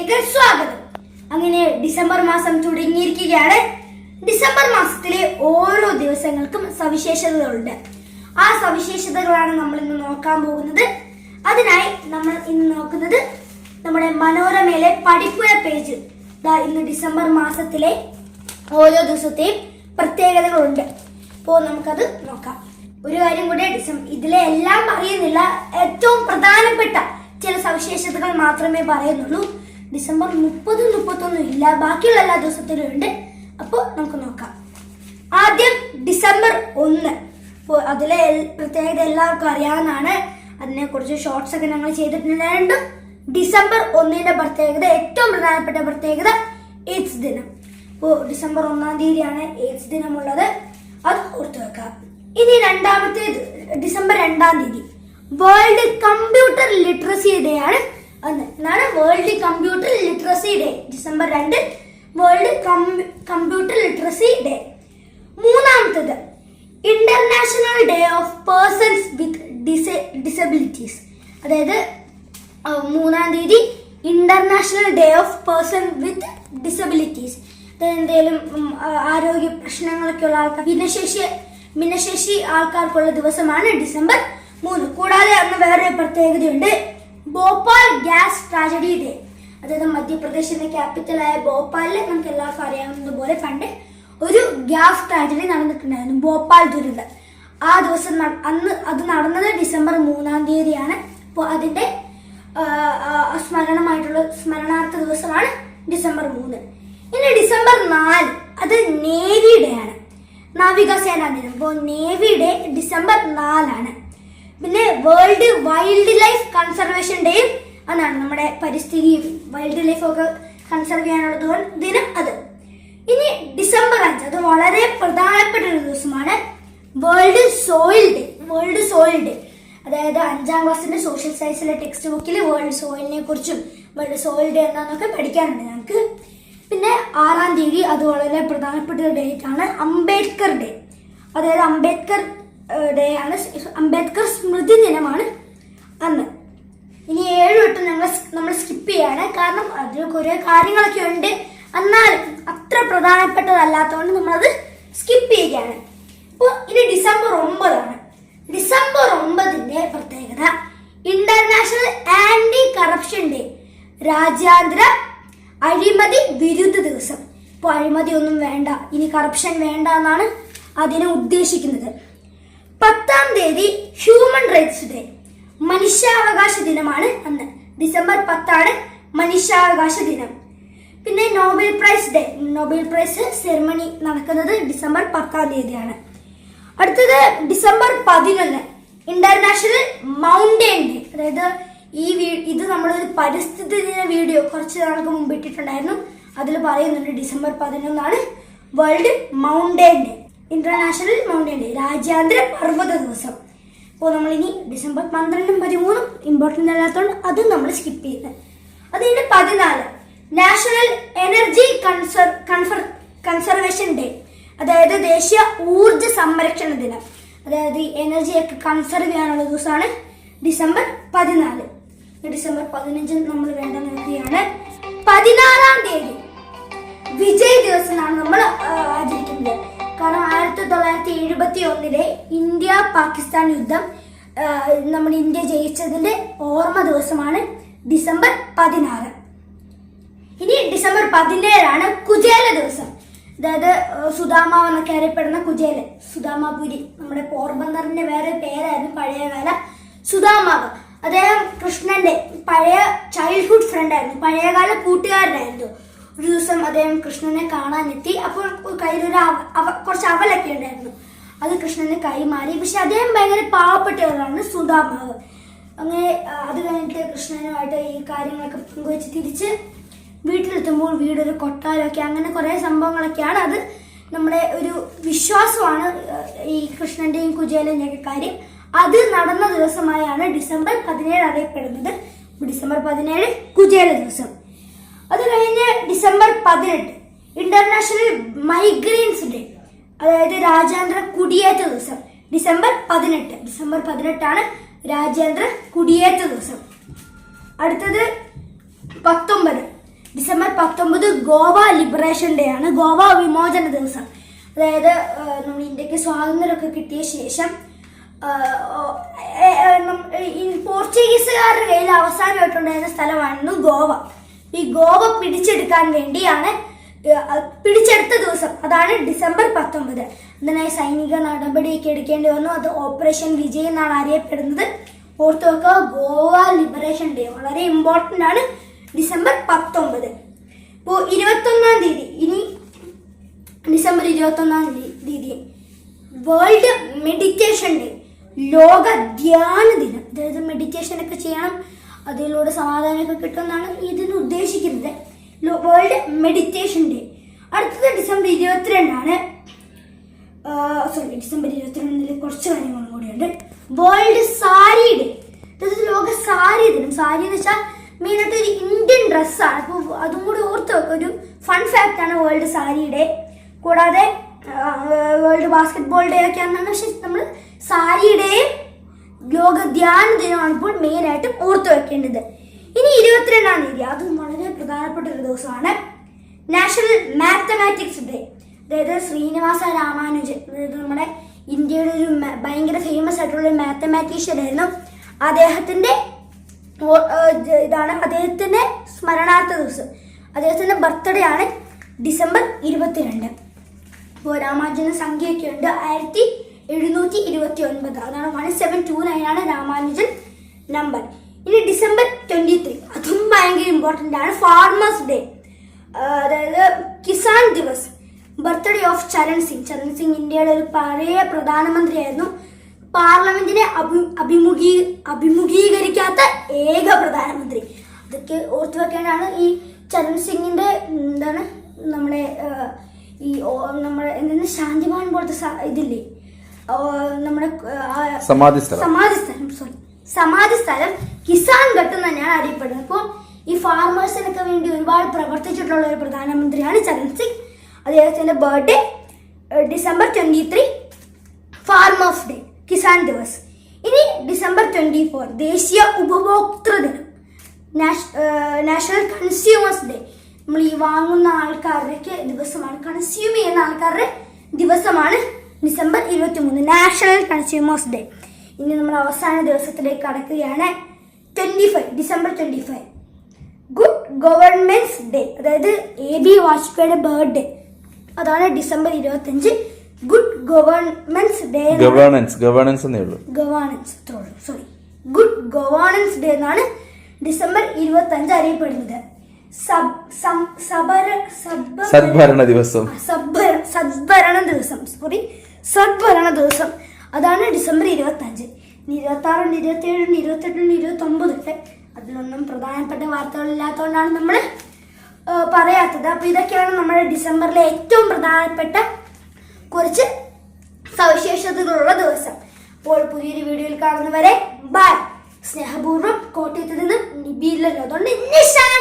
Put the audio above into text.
വീഡിയോയിലേക്ക് സ്വാഗതം. അങ്ങനെ ഡിസംബർ മാസം തുടങ്ങിയിരിക്കുകയാണ്. ഡിസംബർ മാസത്തിലെ ഓരോ ദിവസങ്ങൾക്കും സവിശേഷതകളുണ്ട്. ആ സവിശേഷതകളാണ് നമ്മൾ ഇന്ന് നോക്കാൻ പോകുന്നത്. അതിനായി നമ്മൾ ഇന്ന് നോക്കുന്നത് നമ്മുടെ മനോരമയിലെ പഠിപ്പുര പേജ്. ഇന്ന് ഡിസംബർ മാസത്തിലെ ഓരോ ദിവസത്തെയും പ്രത്യേകതകളുണ്ട്. അപ്പോൾ നമുക്കത് നോക്കാം. ഒരു കാര്യം കൂടി ഡിസംബർ ഇതിലെ എല്ലാം അറിയുന്നില്ല. ഏറ്റവും പ്രധാനപ്പെട്ട ചില സവിശേഷതകൾ മാത്രമേ പറയുന്നുള്ളൂ. ഡിസംബർ മുപ്പതും മുപ്പത്തൊന്നും ഇല്ല. ബാക്കിയുള്ള എല്ലാ ദിവസത്തിലും ഉണ്ട്. അപ്പോൾ നമുക്ക് നോക്കാം. ആദ്യം ഡിസംബർ ഒന്ന്. അതിലെ പ്രത്യേകത എല്ലാവർക്കും അറിയാവുന്നതാണ്. അതിനെക്കുറിച്ച് ഷോർട്സ് ഒക്കെ ഞങ്ങൾ ചെയ്തിട്ടുണ്ട് ഡിസംബർ ഒന്നിന്റെ പ്രത്യേകത ഏറ്റവും പ്രധാനപ്പെട്ട പ്രത്യേകത എയ്ഡ്സ് ദിനം. ഇപ്പോൾ ഡിസംബർ ഒന്നാം തീയതിയാണ് എയ്ഡ്സ് ദിനമുള്ളത്. അത് ഓർത്തു വെക്കാം. ഇനി രണ്ടാമത്തേത് ഡിസംബർ രണ്ടാം തീയതി. വേൾഡ് കമ്പ്യൂട്ടർ ലിറ്ററസി ഡേ ആണ്. അന്ന് എന്നാണ് world computer literacy day December രണ്ട്. വേൾഡ് കമ്പ്യൂട്ടർ ലിറ്ററസി ഡേ മൂന്നാമത്തത്. International day of persons with disabilities അതായത് മൂന്നാം തീയതി international day of person with disabilities എന്തെങ്കിലും ആരോഗ്യ പ്രശ്നങ്ങളൊക്കെ ഉള്ള ആൾക്കാർ ഭിന്നശേഷി ഭിന്നശേഷി ആൾക്കാർക്കുള്ള ദിവസമാണ് ഡിസംബർ മൂന്ന്. കൂടാതെ അന്ന് വേറെ പ്രത്യേകതയുണ്ട്. Bhopal gas tragedy day. അതായത് മധ്യപ്രദേശിന്റെ ക്യാപിറ്റലായ ഭോപ്പാലിൽ നമുക്ക് എല്ലാവർക്കും അറിയാവുന്നത് പോലെ പണ്ട് ഒരു ഗ്യാസ് ട്രാജഡി നടന്നിട്ടുണ്ടായിരുന്നു ഭോപ്പാൽ ദുരന്തം ആ ദിവസം അന്ന് അത് നടന്നത് ഡിസംബർ മൂന്നാം തീയതിയാണ്. അപ്പോൾ അതിന്റെ സ്മരണമായിട്ടുള്ള സ്മരണാർത്ഥ ദിവസമാണ് ഡിസംബർ മൂന്ന്. ഇനി ഡിസംബർ നാല് അത് നേവി ഡേ ആണ്. നാവികസേനാ ദിനം. അപ്പോൾ നേവി ഡേ ഡിസംബർ നാലാണ്. പിന്നെ വേൾഡ് വൈൽഡ് ലൈഫ് കൺസർവേഷൻ ഡേയും അതാണ് നമ്മുടെ പരിസ്ഥിതി വൈൽഡ് ലൈഫ് ഒക്കെ കൺസർവ് ചെയ്യാനുള്ള ദിനം അത്. ഇനി ഡിസംബർ അഞ്ച് അത് വളരെ പ്രധാനപ്പെട്ട ഒരു ദിവസമാണ് world soil day world soil day അതായത് അഞ്ചാം ക്ലാസ്സിന്റെ സോഷ്യൽ സയൻസിലെ ടെക്സ്റ്റ് ബുക്കിൽ വേൾഡ് സോയിലിനെ കുറിച്ചും വേൾഡ് സോയിൽ ഡേ എന്താണെന്നൊക്കെ പഠിക്കാനുണ്ട് ഞങ്ങൾക്ക് പിന്നെ ആറാം തീയതി അത് വളരെ പ്രധാനപ്പെട്ട ഒരു ഡേറ്റ് ആണ് അംബേദ്കർ ഡേ അതായത് അംബേദ്കർ ഡേ ആണ്. അംബേദ്കർ സ്മൃതി ദിനമാണ് അന്ന്. ഇനി ഏഴ് വട്ടം ഞങ്ങൾ നമ്മൾ സ്കിപ്പ് ചെയ്യാണ്. കാരണം അതിൽ കുറേ കാര്യങ്ങളൊക്കെ ഉണ്ട്. എന്നാൽ അത്ര പ്രധാനപ്പെട്ടതല്ലാത്തതുകൊണ്ട് നമ്മളത് സ്കിപ്പ് ചെയ്യുകയാണ്. ഇപ്പോൾ ഇനി ഡിസംബർ ഒമ്പതാണ്. ഡിസംബർ ഒമ്പതിന്റെ പ്രത്യേകത. ഇന്റർനാഷണൽ ആന്റി കറപ്ഷൻ ഡേ രാജ്യാന്തര അഴിമതി വിരുദ്ധ ദിവസം. ഇപ്പോൾ അഴിമതി ഒന്നും വേണ്ട. ഇനി കറപ്ഷൻ വേണ്ട എന്നാണ് അതിനെ ഉദ്ദേശിക്കുന്നത്. പത്താം തീയതി ഹ്യൂമൻ റൈറ്റ്സ് ഡേ മനുഷ്യാവകാശ ദിനമാണ് അന്ന്. ഡിസംബർ പത്താണ് മനുഷ്യാവകാശ ദിനം. പിന്നെ Nobel prize day Nobel prize ceremony നടക്കുന്നത് ഡിസംബർ പത്താം തീയതിയാണ്. അടുത്തത് ഡിസംബർ പതിനൊന്ന്. ഇന്റർനാഷണൽ മൗണ്ടൻ ഡേ അതായത് ഈ ഇത് നമ്മളൊരു പരിസ്ഥിതി ദിന വീഡിയോ കുറച്ച് നാൾക്ക് മുമ്പ് ഇട്ടിട്ടുണ്ടായിരുന്നു അതിൽ പറയുന്നുണ്ട് December പതിനൊന്നാണ് world mountain day international mountain day രാജ്യാന്തര പർവത ദിവസം. അപ്പോൾ നമ്മളിനി ഡിസംബർ പന്ത്രണ്ടും പതിമൂന്നും ഇമ്പോർട്ടന്റ് അല്ലാത്തതുകൊണ്ട് അത് നമ്മൾ സ്കിപ്പ് ചെയ്യുന്നത് അത് കഴിഞ്ഞ് പതിനാല് national energy കൺസർ confer conservation day അതായത് ദേശീയ ഊർജ സംരക്ഷണ ദിനം. അതായത് എനർജിയൊക്കെ കൺസർവ് ചെയ്യാനുള്ള ദിവസമാണ് ഡിസംബർ പതിനാല്. ഡിസംബർ പതിനഞ്ച് നമ്മൾ വേണ്ട നോക്കുകയാണ് പതിനാറാം തീയതി വിജയ് ദിവസം നമ്മൾ ആചരിക്കുന്നത്. കാരണം ആയിരത്തി തൊള്ളായിരത്തി എഴുപത്തി ഒന്നിലെ ഇന്ത്യ പാകിസ്ഥാൻ യുദ്ധം നമ്മൾ ഇന്ത്യ ജയിച്ചതിന്റെ ഓർമ്മ ദിവസമാണ് ഡിസംബർ പതിനാറ്. ഇനി ഡിസംബർ പതിനേഴാണ് കുചേല ദിവസം. അതായത് സുദാമാവ് എന്നൊക്കെ അറിയപ്പെടുന്ന കുചേല സുദാമാപുരി നമ്മുടെ പോർബന്ദറിന്റെ വേറെ പേരായിരുന്നു പഴയകാല സുദാമാവ്. അദ്ദേഹം കൃഷ്ണന്റെ പഴയ ചൈൽഡ്ഹുഡ് ഫ്രണ്ട് ആയിരുന്നു പഴയകാല കൂട്ടുകാരനായിരുന്നു. ഒരു ദിവസം അദ്ദേഹം കൃഷ്ണനെ കാണാനെത്തി. അപ്പോൾ കയ്യിലൊരു കുറച്ച് അവലൊക്കെ ഉണ്ടായിരുന്നു. അത് കൃഷ്ണന് കൈമാറി. പക്ഷെ അദ്ദേഹം ഭയങ്കര പാവപ്പെട്ട ഒരാളാണ് സുധാമാവ് അങ്ങനെ അത് കഴിഞ്ഞിട്ട് കൃഷ്ണനുമായിട്ട് ഈ കാര്യങ്ങളൊക്കെ പങ്കുവെച്ച് തിരിച്ച് വീട്ടിലെത്തുമ്പോൾ വീടൊരു കൊട്ടാരമൊക്കെ അങ്ങനെ കുറേ സംഭവങ്ങളൊക്കെയാണ്. അത് നമ്മുടെ ഒരു വിശ്വാസമാണ് ഈ കുചേലന്റെയും ഒക്കെ കാര്യം. അത് നടന്ന ദിവസമായാണ് ഡിസംബർ പതിനേഴ് അറിയപ്പെടുന്നത്. ഡിസംബർ പതിനേഴ് കുചേല ദിവസം. അത് കഴിഞ്ഞ് ഡിസംബർ പതിനെട്ട് ഇന്റർനാഷണൽ മൈഗ്രെയിൻസ് ഡേ അതായത് രാജ്യാന്തര കുടിയേറ്റ ദിവസം. ഡിസംബർ പതിനെട്ട് ഡിസംബർ പതിനെട്ടാണ് രാജ്യാന്തര കുടിയേറ്റ ദിവസം. അടുത്തത് പത്തൊമ്പത്. ഡിസംബർ പത്തൊമ്പത് ഗോവ ലിബറേഷൻ ഡേ ആണ്. ഗോവ വിമോചന ദിവസം. അതായത് നമ്മൾ ഇന്ത്യയ്ക്ക് സ്വാതന്ത്ര്യമൊക്കെ കിട്ടിയ ശേഷം പോർച്ചുഗീസുകാരുടെ കയ്യിൽ അവസാനമായിട്ടുണ്ടായിരുന്ന സ്ഥലമായിരുന്നു ഗോവ. ഈ ഗോവ പിടിച്ചെടുക്കാൻ വേണ്ടിയാണ് പിടിച്ചെടുത്ത ദിവസം. അതാണ് ഡിസംബർ പത്തൊമ്പത്. അതിനായി സൈനിക നടപടിയൊക്കെ എടുക്കേണ്ടി വന്നു. അത് ഓപ്പറേഷൻ വിജയ് എന്നാണ് അറിയപ്പെടുന്നത്. ഓർത്ത് വെക്കുക ഗോവ ലിബറേഷൻ ഡേ വളരെ ഇമ്പോർട്ടന്റ് ആണ് ഡിസംബർ പത്തൊമ്പത്. ഇപ്പോൾ ഇരുപത്തൊന്നാം തീയതി ഇനി ഡിസംബർ ഇരുപത്തൊന്നാം തീയതി. വേൾഡ് മെഡിറ്റേഷൻ ഡേ ലോക ധ്യാന ദിനം. അതായത് മെഡിറ്റേഷൻ ഒക്കെ ചെയ്യണം. അതിലൂടെ സമാധാനമൊക്കെ കിട്ടുമെന്നാണ് ഇതിന് ഉദ്ദേശിക്കുന്നത്. World meditation day. അടുത്തത് ഡിസംബർ ഇരുപത്തിരണ്ടാണ്. സോറി ഡിസംബർ ഇരുപത്തിരണ്ടിൽ കുറച്ച് കാര്യങ്ങളും കൂടിയുണ്ട്. World sari day. അതായത് ലോക സാരി ദിനം. സാരി എന്ന് വെച്ചാൽ മെയിനായിട്ട് ഒരു ഇന്ത്യൻ ഡ്രസ്സാണ്. അപ്പോൾ അതും കൂടി ഓർത്ത് വെക്കുക ഒരു ഫൺ ഫാക്റ്റ് ആണ് വേൾഡ് സാരി ഡേ. കൂടാതെ വേൾഡ് ബാസ്കറ്റ്ബോൾ ഡേ ഒക്കെ ആണെന്നാണ്. പക്ഷെ നമ്മൾ സാരി ഡേയും ലോക ധ്യാന ദിനമാണ് ഇപ്പോൾ മെയിനായിട്ടും ഓർത്തു വെക്കേണ്ടത്. ഇനി ഇരുപത്തിരണ്ടാം തീയതി അതും വളരെ പ്രധാനപ്പെട്ട ഒരു ദിവസമാണ്. നാഷണൽ മാത്തമാറ്റിക്സ് ഡേ അതായത് ശ്രീനിവാസ രാമാനുജൻ അതായത് നമ്മുടെ ഇന്ത്യയുടെ ഒരു ഭയങ്കര ഫേമസ് ആയിട്ടുള്ള ഒരു മാത്തമാറ്റീഷ്യൻ ആയിരുന്നു ജ- ഇതാണ് അദ്ദേഹത്തിന്റെ സ്മരണാർത്ഥ ദിവസം. അദ്ദേഹത്തിന്റെ ബർത്ത്ഡേ ആണ് ഡിസംബർ ഇരുപത്തിരണ്ട്. ഇപ്പോൾ രാമാനുജന് സംഖ്യയൊക്കെ ഉണ്ട്. ആയിരത്തി എഴുന്നൂറ്റി ഇരുപത്തി ഒൻപത് അതാണ് വൺ സെവൻ ടു നയൻ ആണ് രാമാനുജൻ നമ്പർ ഇനി ഡിസംബർ ട്വന്റി ത്രീ അതും ഭയങ്കര ഇമ്പോർട്ടന്റ് ആണ്. ഫാർമേഴ്സ് ഡേ അതായത് Kisan Divas. Birthday of Charan Singh. Charan Singh ഇന്ത്യയുടെ ഒരു പഴയ പ്രധാനമന്ത്രിയായിരുന്നു. പാർലമെന്റിനെ അഭി അഭിമുഖീ അഭിമുഖീകരിക്കാത്ത ഏക പ്രധാനമന്ത്രി. അതൊക്കെ ഓർത്തു വെക്കേണ്ടതാണ്. ഈ ചരൺ സിംഗിന്റെ എന്താണ് നമ്മുടെ ഈ നമ്മുടെ എന്താണ് ശാന്തിമാൻ പോലത്തെ ഇതില്ലേ? നമ്മുടെ സമാധി സ്ഥലം. സമാധി സ്ഥലം സോറി സമാധി സ്ഥലം കിസാൻ ഘട്ട് തന്നെയാണ് അറിയപ്പെടുന്നത്. അപ്പോൾ ഈ ഫാർമേഴ്സിനൊക്കെ വേണ്ടി ഒരുപാട് പ്രവർത്തിച്ചിട്ടുള്ള ഒരു പ്രധാനമന്ത്രിയാണ് ചരൺ സിംഗ്. അദ്ദേഹത്തിന്റെ birthday December twenty three farmers day Kisan Diwas. ഇനി ഡിസംബർ ട്വന്റി ഫോർ ദേശീയ ഉപഭോക്തൃ ദിനം. നാഷണൽ കൺസ്യൂമേഴ്സ് ഡേ നമ്മൾ ഈ വാങ്ങുന്ന ആൾക്കാരുടെയൊക്കെ ദിവസമാണ്. കൺസ്യൂം ചെയ്യുന്ന ആൾക്കാരുടെ ദിവസമാണ് ഡിസംബർ ഇരുപത്തി മൂന്ന് നാഷണൽ കൺസ്യൂമേഴ്സ് ഡേ. ഇനി നമ്മൾ അവസാന ദിവസത്തിലേക്ക് കടക്കുകയാണ്. Twenty five December twenty five. Good governments day അതായത് എ ബി വാജ്പേയിയുടെ ബർത്ത്ഡേ. അതാണ് ഡിസംബർ ഇരുപത്തഞ്ച് good governments day governance governance എന്നേ ഉള്ളൂ. Governance sorry good governance day എന്നാണ് ഡിസംബർ ഇരുപത്തി അഞ്ച് അറിയപ്പെടുന്നത് സദ്ഭരണ ദിവസം. സദ്ഭരണ ദിവസം. സോറി സദ്ഭരണ ദിവസം. അതാണ് ഡിസംബർ ഇരുപത്തി അഞ്ച് ഇനി ഇരുപത്തി ആറുണ്ട് ഇരുപത്തി ഏഴുണ്ട് ഇരുപത്തി എട്ടുണ്ട് ഇരുപത്തി അതിലൊന്നും പ്രധാനപ്പെട്ട വാർത്തകളില്ലാത്തതുകൊണ്ടാണ് നമ്മൾ പറയാത്തത്. അപ്പോൾ ഇതൊക്കെയാണ് നമ്മുടെ ഡിസംബറിലെ ഏറ്റവും പ്രധാനപ്പെട്ട കുറച്ച് സവിശേഷതകളുള്ള ദിവസം. അപ്പോൾ പുതിയൊരു വീഡിയോയിൽ കാണുന്നവരെ ബൈ. സ്നേഹപൂർവം കോട്ടയത്ത് നിന്ന് നിബിയില്ലല്ലോ അതുകൊണ്ട് നിഷാൻ